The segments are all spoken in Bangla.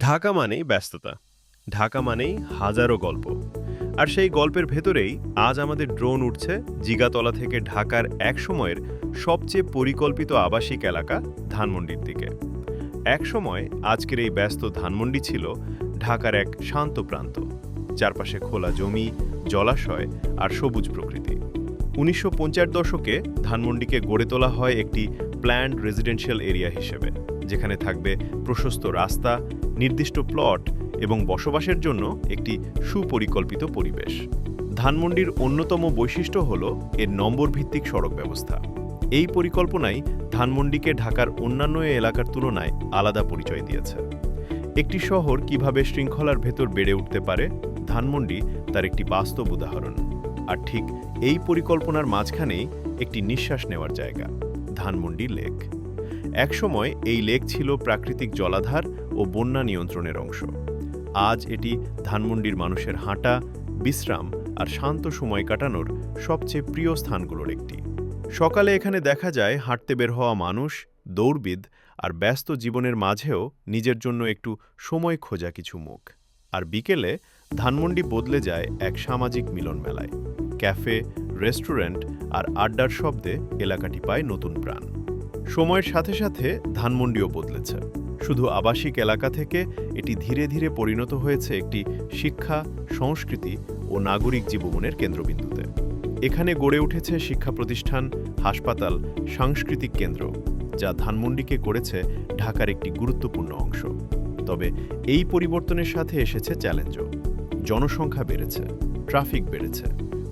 ঢাকা মানেই ব্যস্ততা। ঢাকা মানেই হাজারো গল্প। আর সেই গল্পের ভেতরেই আজ আমাদের ড্রোন উঠছে জিগাতলা থেকে ঢাকার এক সময়ের সবচেয়ে পরিকল্পিত আবাসিক এলাকা ধানমন্ডির দিকে। এক সময় আজকের এই ব্যস্ত ধানমন্ডি ছিল ঢাকার এক শান্ত প্রান্ত। চারপাশে খোলা জমি, জলাশয় আর সবুজ প্রকৃতি। উনিশশো পঞ্চাশ দশকে ধানমন্ডিকে গড়ে তোলা হয় একটি প্ল্যান্ড রেজিডেন্সিয়াল এরিয়া হিসেবে, যেখানে থাকবে প্রশস্ত রাস্তা নির্দিষ্ট প্লট এবং বসবাসের জন্য একটি সুপরিকল্পিত পরিবেশ। ধানমন্ডির অন্যতম বৈশিষ্ট্য হল এর নম্বর ভিত্তিক সড়ক ব্যবস্থা। এই পরিকল্পনাই ধানমন্ডিকে ঢাকার অন্যান্য এলাকার তুলনায় আলাদা পরিচয় দিয়েছে। একটি শহর কীভাবে শৃঙ্খলার ভেতর বেড়ে উঠতে পারে, ধানমন্ডি তার একটি বাস্তব উদাহরণ। আর ঠিক এই পরিকল্পনার মাঝখানেই একটি নিঃশ্বাস নেওয়ার জায়গা, ধানমন্ডি লেক। একসময় এই লেক ছিল প্রাকৃতিক জলাধার ও বন্যা নিয়ন্ত্রণের অংশ। আজ এটি ধানমন্ডির মানুষের হাঁটা, বিশ্রাম আর শান্ত সময় কাটানোর সবচেয়ে প্রিয় স্থানগুলোর একটি। সকালে এখানে দেখা যায় হাঁটতে বের হওয়া মানুষ, দৌড়বিদ আর ব্যস্ত জীবনের মাঝেও নিজের জন্য একটু সময় খোঁজা কিছু মুখ। আর বিকেলে ধানমন্ডি বদলে যায় এক সামাজিক মিলন মেলায়। ক্যাফে, রেস্টুরেন্ট আর আড্ডার শব্দে এলাকাটি পায় নতুন প্রাণ। সময়ের সাথে সাথে ধানমন্ডিও বদলেছে। শুধু আবাসিক এলাকা থেকে এটি ধীরে ধীরে পরিণত হয়েছে একটি শিক্ষা, সংস্কৃতি ও নাগরিক জীবনের কেন্দ্রবিন্দুতে। এখানে গড়ে উঠেছে শিক্ষা প্রতিষ্ঠান, হাসপাতাল, সাংস্কৃতিক কেন্দ্র, যা ধানমন্ডিকে করেছে ঢাকার একটি গুরুত্বপূর্ণ অংশ। তবে এই পরিবর্তনের সাথে এসেছে চ্যালেঞ্জও। জনসংখ্যা বেড়েছে, ট্রাফিক বেড়েছে,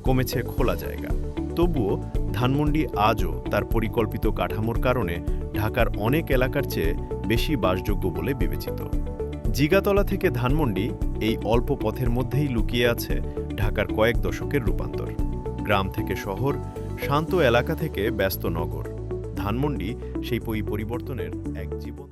কমেছে খোলা জায়গা। তবুও ধানমন্ডি আজও তার পরিকল্পিত কাঠামোর কারণে ঢাকার অনেক এলাকার চেয়ে বেশি বাসযোগ্য বলে বিবেচিত। জিগাতলা থেকে ধানমন্ডি এই অল্প পথের মধ্যেই লুকিয়ে আছে ঢাকার কয়েক দশকের রূপান্তর। গ্রাম থেকে শহর, শান্ত এলাকা থেকে ব্যস্ত নগর। ধানমন্ডি সেই পরিবর্তনের এক জীবন